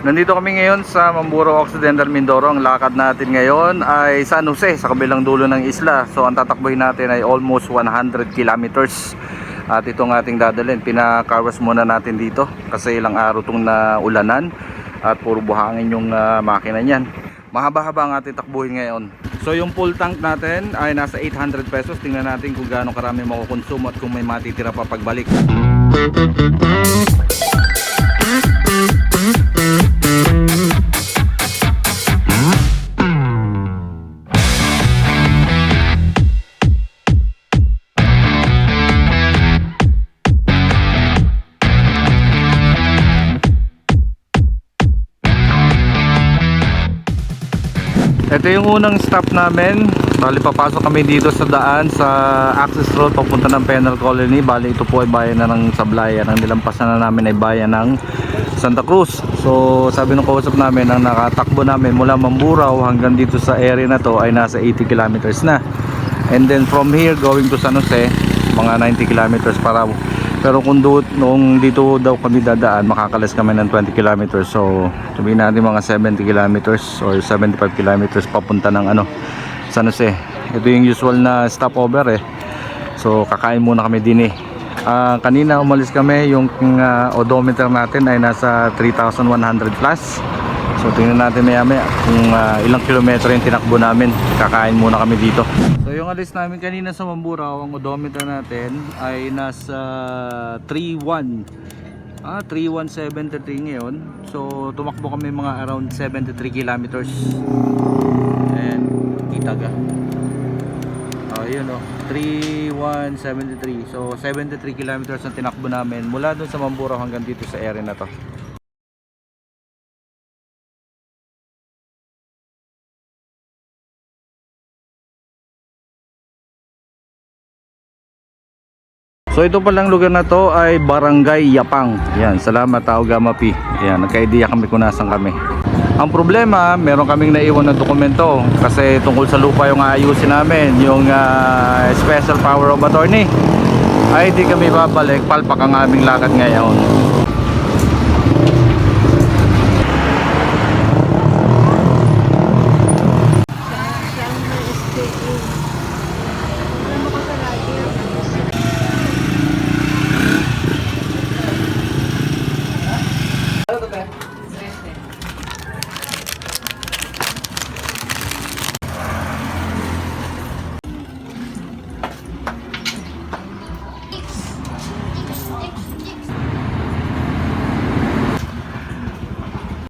Nandito kami ngayon sa Mamburo Occidental Mindoro. Ang lakad natin ngayon ay San Jose sa kabilang dulo ng isla. So ang tatakbuhin natin ay almost 100 kilometers. At itong ating dadalhin, pinakawas muna natin dito kasi ilang araw itong naulanan at puro buhangin yung ah, makina niyan. Mahaba-haba ang ating takbuhin ngayon. So yung full tank natin ay nasa 800 pesos. Tingnan natin kung gaano karami makukonsumo at kung may matitira pa pagbalik. Ito yung unang stop namin. Bali papasok kami dito sa daan sa access road papunta ng Penal Colony. Bali ito po ay bayan na ng Sablayan. Ang nilampasan na namin ay bayan ng Santa Cruz. So sabi ng kausap namin ang nakatakbo namin mula Mamburao hanggang dito sa area na to ay nasa 80 kilometers na. And then from here going to San Jose mga 90 kilometers para pero kung do, nung dito daw kami dadaan, makakalas kami ng 20 kilometers. So, sabihin natin mga 70 kilometers or 75 kilometers papunta ng ano, San Jose. Ito yung usual na stopover eh. So, kakain muna kami din eh. Ah, kanina umalis kami, yung ah, odometer natin ay nasa 3,100 plus. So, tingnan natin maya maya kung ah, ilang kilometro yung tinakbo namin. Kakain muna kami dito. So, yung alis namin kanina sa Mamburao, ang odometer natin ay nasa 3,1. Ah, 3,173 ngayon. So, tumakbo kami mga around 73 kilometers. And, kita ka. Oh, yun oh. 3173. So 73 kilometers ang tinakbo namin mula doon sa Mamburao hanggang dito sa area na to. So ito palang lugar na to ay Barangay Yapang. Yan, salamat tao Gamapi. Yan, nagka-idea kami kung nasan kami. Ang problema, meron kaming naiwan na dokumento kasi tungkol sa lupa yung aayusin namin, yung ah, special power of attorney. Ay di kami babalik, palpak ang aming lakad ngayon. Oh, the Over.